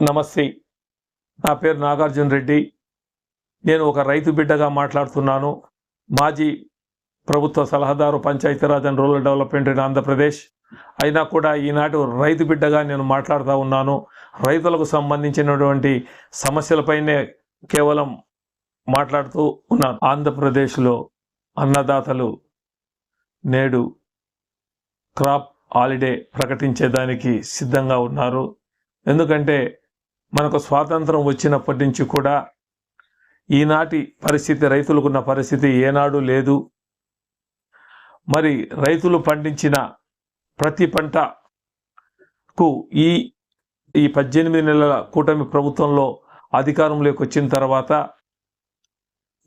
నమస్తే. నా పేరు నాగార్జున రెడ్డి. నేను ఒక రైతు బిడ్డగా మాట్లాడుతున్నాను. మాజీ ప్రభుత్వ సలహాదారు Panchayati Raj and rural development in Andhra Pradesh. అయినా కూడా ఈనాటి రైతు బిడ్డగా నేను మాట్లాడుతూ ఉన్నాను. రైతులకు సంబంధించినటువంటి సమస్యలపైనే కేవలం మాట్లాడుతూ ఉన్నాను. ఆంధ్రప్రదేశ్లో అన్నదాతలు నేడు క్రాప్ హాలిడే ప్రకటించేదానికి సిద్ధంగా ఉన్నారు. ఎందుకంటే మనకు స్వాతంత్రం వచ్చినప్పటి నుంచి కూడా ఈనాటి పరిస్థితి రైతులకున్న పరిస్థితి ఏనాడు లేదు. మరి రైతులు పండించిన ప్రతి పంటకు ఈ ఈ పద్దెనిమిది నెలల కూటమి ప్రభుత్వంలో అధికారంలోకి వచ్చిన తర్వాత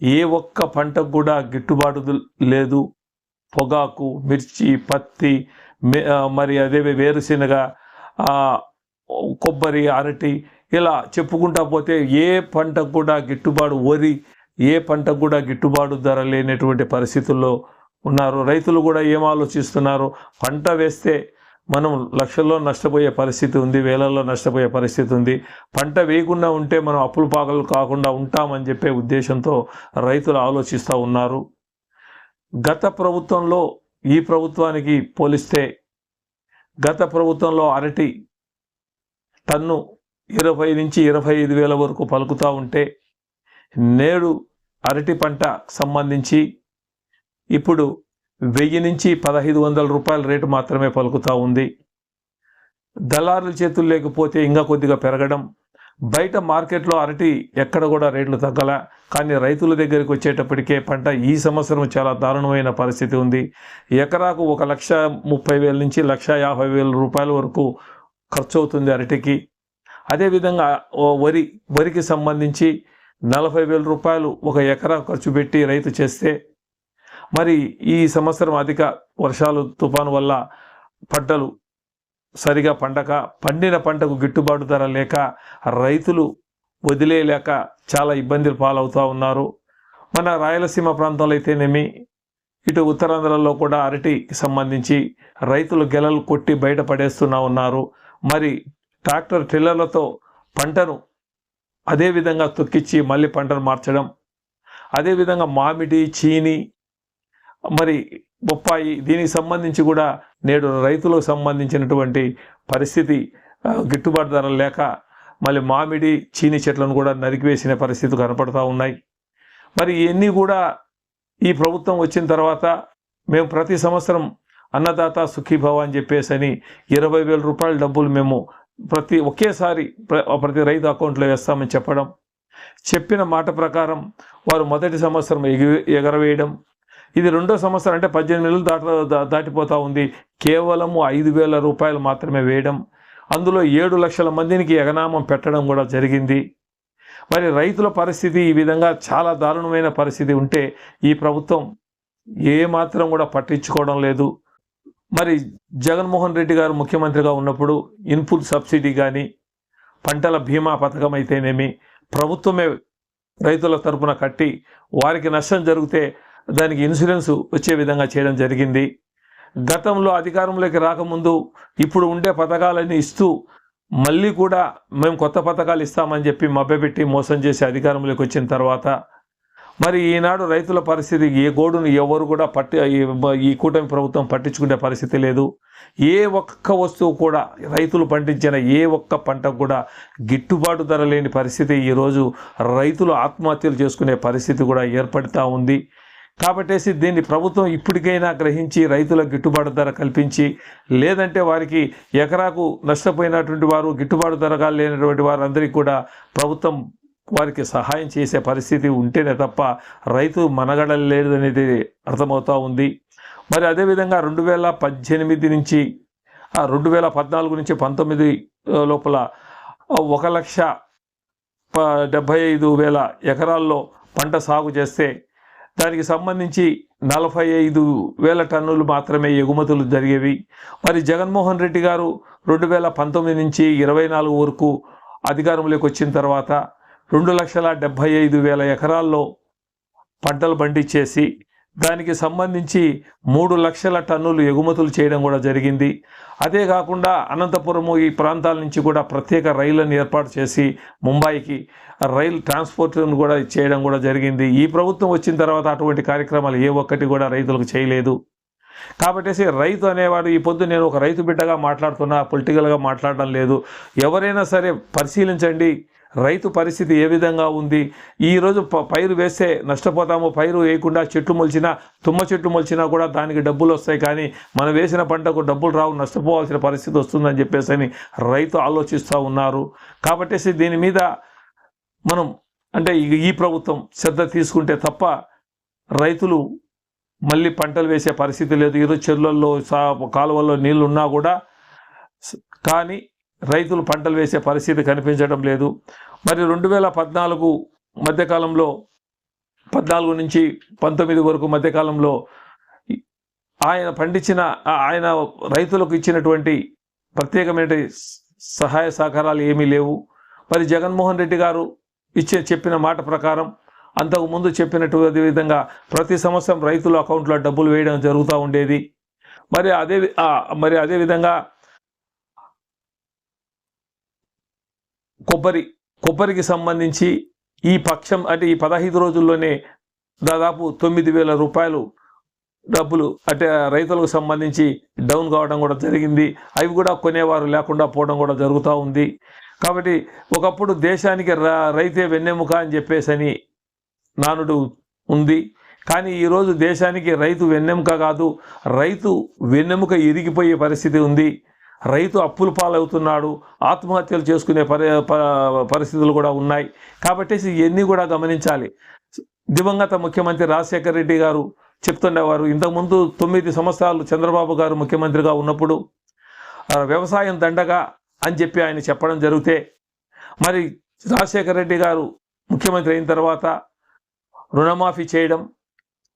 ఏ ఒక్క పంటకు కూడా గిట్టుబాటు లేదు. పొగాకు మిర్చి పత్తి మరి అదే వేరుశెనగ కొబ్బరి అరటి ఇలా చెప్పుకుంటా పోతే ఏ పంటకు కూడా గిట్టుబాటు వరి ఏ పంటకు కూడా గిట్టుబాటు ధర లేనటువంటి పరిస్థితుల్లో ఉన్నారు. రైతులు కూడా ఏం ఆలోచిస్తున్నారు? పంట వేస్తే మనం లక్షల్లో నష్టపోయే పరిస్థితి ఉంది వేలల్లో నష్టపోయే పరిస్థితి ఉంది. పంట వేయకుండా ఉంటే మనం అప్పులు పాకలు కాకుండా ఉంటామని చెప్పే ఉద్దేశంతో రైతులు ఆలోచిస్తూ ఉన్నారు. గత ప్రభుత్వంలో ఈ ప్రభుత్వానికి పోలిస్తే గత ప్రభుత్వంలో అరటి టన్ను ఇరవై నుంచి ఇరవై ఐదు వేల వరకు పలుకుతూ ఉంటే నేడు అరటి పంట సంబంధించి ఇప్పుడు వెయ్యి నుంచి పదహైదు వందల రూపాయల రేటు మాత్రమే పలుకుతూ ఉంది. దళారుల చేతులు లేకపోతే ఇంకా కొద్దిగా పెరగడం బయట మార్కెట్లో అరటి ఎక్కడ కూడా రేట్లు తగ్గల కానీ రైతుల దగ్గరికి వచ్చేటప్పటికే పంట ఈ సంవత్సరం చాలా దారుణమైన పరిస్థితి ఉంది. ఎకరాకు ఒక లక్ష ముప్పై వేల నుంచి లక్ష యాభై వేల రూపాయల వరకు ఖర్చు అవుతుంది అరటికి. అదేవిధంగా ఓ వరి వరికి సంబంధించి నలభై వేల రూపాయలు ఒక ఎకరా ఖర్చు పెట్టి రైతు చేస్తే మరి ఈ సంవత్సరం అధిక వర్షాలు తుఫాను వల్ల పంటలు సరిగా పండక పండిన పంటకు గిట్టుబాటు ధర లేక రైతులు వదిలేయలేక చాలా ఇబ్బందులు పాలవుతూ ఉన్నారు. మన రాయలసీమ ప్రాంతంలో అయితేనేమి ఇటు ఉత్తరాంధ్రలో కూడా అరటికి సంబంధించి రైతులు గెలలు కొట్టి బయట పడేస్తున్నా ఉన్నారు. మరి ట్రాక్టర్ టిల్లర్లతో పంటను అదేవిధంగా తొక్కిచ్చి మళ్ళీ పంటను మార్చడం అదేవిధంగా మామిడి చీని మరి బొప్పాయి దీనికి సంబంధించి కూడా నేడు రైతులకు సంబంధించినటువంటి పరిస్థితి గిట్టుబాటు ధర లేక మళ్ళీ మామిడి చీని చెట్లను కూడా నరికివేసిన పరిస్థితి కనపడుతూ ఉన్నాయి. మరి ఇవన్నీ కూడా ఈ ప్రభుత్వం వచ్చిన తర్వాత మేము ప్రతి సంవత్సరం అన్నదాత సుఖీభవ అని చెప్పేసి అని ఇరవై వేల రూపాయల డబ్బులు మేము ప్రతి ఒకేసారి ప్ర- ప్రతి రైతు అకౌంట్లో వేస్తామని చెప్పడం చెప్పిన మాట ప్రకారం వారు మొదటి సంవత్సరం ఎగి ఎగరవేయడం. ఇది రెండో సంవత్సరం అంటే పద్దెనిమిది నెలలు దాట దా- ఉంది. కేవలము ఐదు వేల రూపాయలు మాత్రమే వేయడం. అందులో ఏడు లక్షల మందికి ఎగనామం పెట్టడం కూడా జరిగింది. మరి రైతుల పరిస్థితి ఈ విధంగా చాలా దారుణమైన పరిస్థితి ఉంటే ఈ ప్రభుత్వం ఏమాత్రం కూడా పట్టించుకోవడం లేదు. మరి జగన్మోహన్ రెడ్డి గారు ముఖ్యమంత్రిగా ఉన్నప్పుడు ఇన్పుట్ సబ్సిడీ కానీ పంటల బీమా పథకం అయితేనేమి ప్రభుత్వమే రైతుల తరపున కట్టి వారికి నష్టం జరిగితే దానికి ఇన్సూరెన్స్ వచ్చే విధంగా చేయడం జరిగింది. గతంలో అధికారంలోకి రాకముందు ఇప్పుడు ఉండే పథకాలన్నీ ఇస్తూ మళ్ళీ కూడా మేము కొత్త పథకాలు ఇస్తామని చెప్పి మభ్యపెట్టి మోసం చేసి అధికారంలోకి వచ్చిన తర్వాత మరి ఈనాడు రైతుల పరిస్థితి ఏ గోడును ఎవరు కూడా పట్టి ఈ- కూటమి ప్రభుత్వం పట్టించుకునే పరిస్థితి లేదు. ఏ ఒక్క వస్తువు కూడా రైతులు పండించిన ఏ ఒక్క పంట కూడా గిట్టుబాటు ధర లేని పరిస్థితి ఈరోజు రైతులు ఆత్మహత్యలు చేసుకునే పరిస్థితి కూడా ఏర్పడుతూ ఉంది. కాబట్టేసి దీన్ని ప్రభుత్వం ఇప్పటికైనా గ్రహించి రైతులకు గిట్టుబాటు ధర కల్పించి లేదంటే వారికి ఎకరాకు నష్టపోయినటువంటి వారు గిట్టుబాటు ధరగా లేనటువంటి వారందరికీ కూడా ప్రభుత్వం వారికి సహాయం చేసే పరిస్థితి ఉంటేనే తప్ప రైతు మనగడ లేదనేది అర్థమవుతూ ఉంది. మరి అదేవిధంగా రెండు వేల పద్దెనిమిది నుంచి రెండు వేల పద్నాలుగు నుంచి పంతొమ్మిది లోపల ఒక లక్ష ప- డెబ్భై ఐదు వేల ఎకరాల్లో పంట సాగు చేస్తే దానికి సంబంధించి నలభై ఐదు వేల టన్నులు మాత్రమే ఎగుమతులు జరిగేవి. మరి జగన్మోహన్ రెడ్డి గారు రెండు వేల పంతొమ్మిది నుంచి ఇరవై నాలుగు వరకు అధికారంలోకి వచ్చిన తర్వాత రెండు లక్షల డెబ్భై ఐదు వేల ఎకరాల్లో పంటలు పండించేసి దానికి సంబంధించి మూడు లక్షల టన్నులు ఎగుమతులు చేయడం కూడా జరిగింది. అదే కాకుండా అనంతపురము ఈ ప్రాంతాల నుంచి కూడా ప్రత్యేక రైళ్ళను ఏర్పాటు చేసి ముంబైకి రైల్ ట్రాన్స్పోర్ట్ను కూడా చేయడం కూడా జరిగింది. ఈ ప్రభుత్వం వచ్చిన తర్వాత అటువంటి కార్యక్రమాలు ఏ ఒక్కటి కూడా రైతులకు చేయలేదు. కాబట్టి రైతు అనేవాడు ఈ పొద్దు నేను ఒక రైతు బిడ్డగా మాట్లాడుతున్నా పొలిటికల్గా మాట్లాడడం లేదు. ఎవరైనా సరే పరిశీలించండి. రైతు పరిస్థితి ఏ విధంగా ఉంది? ఈరోజు ప పైరు వేస్తే నష్టపోతాము. పైరు వేయకుండా చెట్లు మొలిచినా తుమ్మ చెట్లు మొలిచినా కూడా దానికి డబ్బులు వస్తాయి కానీ మనం వేసిన పంటకు డబ్బులు రావు నష్టపోవాల్సిన పరిస్థితి వస్తుందని చెప్పేసి అని రైతు ఆలోచిస్తూ ఉన్నారు. కాబట్టి దీని మీద మనం అంటే ఈ- ప్రభుత్వం శ్రద్ధ తీసుకుంటే తప్ప రైతులు మళ్ళీ పంటలు వేసే పరిస్థితి లేదు. ఈరోజు చెరువులలో సా కాలువల్లో నీళ్ళు ఉన్నా కూడా కానీ రైతులు పంటలు వేసే పరిస్థితి కనిపించడం లేదు. మరి రెండు వేల పద్నాలుగు మధ్యకాలంలో పద్నాలుగు నుంచి పంతొమ్మిది వరకు మధ్యకాలంలో ఆయన పండించిన ఆయన రైతులకు ఇచ్చినటువంటి ప్రత్యేకమైన సహాయ సహకారాలు ఏమీ లేవు. మరి జగన్మోహన్ రెడ్డి గారు ఇచ్చే చెప్పిన మాట ప్రకారం అంతకు ముందు చెప్పినటువంటి విధంగా ప్రతి సంవత్సరం రైతుల అకౌంట్లో డబ్బులు వేయడం జరుగుతూ ఉండేది. మరి అదే వి- మరి అదే విధంగా కొబ్బరి కొబ్బరికి సంబంధించి ఈ పక్షం అంటే ఈ పదహైదు రోజుల్లోనే దాదాపు తొమ్మిది వేల రూపాయలు డబ్బులు అంటే రైతులకు సంబంధించి డౌన్ కావడం కూడా జరిగింది. అవి కూడా కొనేవారు లేకుండా పోవడం కూడా జరుగుతూ ఉంది. కాబట్టి ఒకప్పుడు దేశానికి రైతే వెన్నెముక అని చెప్పేసని నానుడు ఉంది. కానీ ఈరోజు దేశానికి రైతు వెన్నెముక కాదు రైతు వెన్నెముక ఇరిగిపోయే పరిస్థితి ఉంది. రైతు అప్పుల పాలవుతున్నాడు ఆత్మహత్యలు చేసుకునే పరి ప- పరిస్థితులు కూడా ఉన్నాయి. కాబట్టి ఇవన్నీ కూడా గమనించాలి. దివంగత ముఖ్యమంత్రి రాజశేఖర రెడ్డి గారు చెప్తుండేవారు ఇంతకుముందు తొమ్మిది సంవత్సరాలు చంద్రబాబు గారు ముఖ్యమంత్రిగా ఉన్నప్పుడు వ్యవసాయం దండగా అని చెప్పి ఆయన చెప్పడం జరిగితే మరి రాజశేఖర రెడ్డి గారు ముఖ్యమంత్రి అయిన తర్వాత రుణమాఫీ చేయడం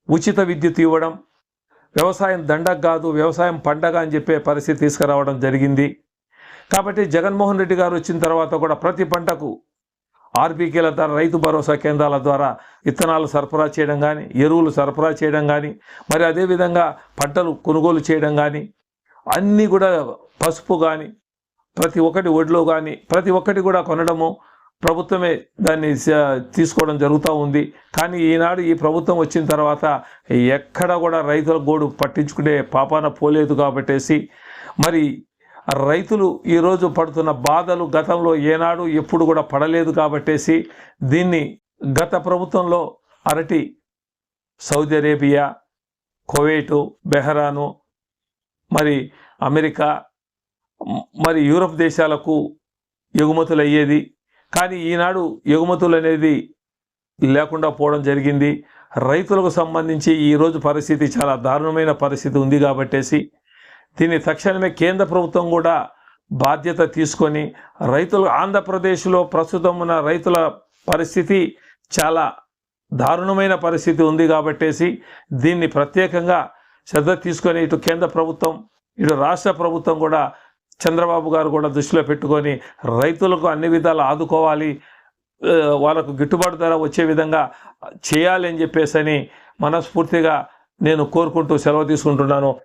ఉచిత విద్యుత్ ఇవ్వడం వ్యవసాయం దండగ కాదు వ్యవసాయం పండగ అని చెప్పే పరిస్థితి తీసుకురావడం జరిగింది. కాబట్టి జగన్మోహన్ రెడ్డి గారు వచ్చిన తర్వాత కూడా ప్రతి పంటకు ఆర్బీకేల ద్వారా రైతు భరోసా కేంద్రాల ద్వారా విత్తనాలు సరఫరా చేయడం కానీ ఎరువులు సరఫరా చేయడం కానీ మరి అదేవిధంగా పంటలు కొనుగోలు చేయడం కానీ అన్నీ కూడా పసుపు కానీ ప్రతి ఒక్కటి ఒడ్లు కానీ ప్రతి ఒక్కటి కూడా కొనడము ప్రభుత్వమే దాన్ని తీసుకోవడం జరుగుతూ ఉంది. కానీ ఈనాడు ఈ ప్రభుత్వం వచ్చిన తర్వాత ఎక్కడ కూడా రైతుల గోడు పట్టించుకునే పాపాన పోలేదు కాబట్టేసి మరి రైతులు ఈరోజు పడుతున్న బాధలు గతంలో ఏనాడు ఎప్పుడు కూడా పడలేదు కాబట్టేసి దీన్ని గత ప్రభుత్వంలో అరటి సౌదీ అరేబియా కువైటు బెహరాను మరి అమెరికా మరి యూరప్ దేశాలకు ఎగుమతులు అయ్యేది కానీ ఈనాడు ఎగుమతులు అనేది లేకుండా పోవడం జరిగింది. రైతులకు సంబంధించి ఈరోజు పరిస్థితి చాలా దారుణమైన పరిస్థితి ఉంది కాబట్టేసి దీన్ని తక్షణమే కేంద్ర ప్రభుత్వం కూడా బాధ్యత తీసుకొని రైతులు ఆంధ్రప్రదేశ్లో ప్రస్తుతం ఉన్న రైతుల పరిస్థితి చాలా దారుణమైన పరిస్థితి ఉంది కాబట్టేసి దీన్ని ప్రత్యేకంగా శ్రద్ధ తీసుకొని ఇటు కేంద్ర ప్రభుత్వం ఇటు రాష్ట్ర ప్రభుత్వం కూడా చంద్రబాబు గారు కూడా దృష్టిలో పెట్టుకొని రైతులకు అన్ని విధాలు ఆదుకోవాలి వాళ్ళకు గిట్టుబాటు ధర వచ్చే విధంగా చేయాలని చెప్పేసి అని మనస్ఫూర్తిగా నేను కోరుకుంటూ సెలవు తీసుకుంటున్నాను.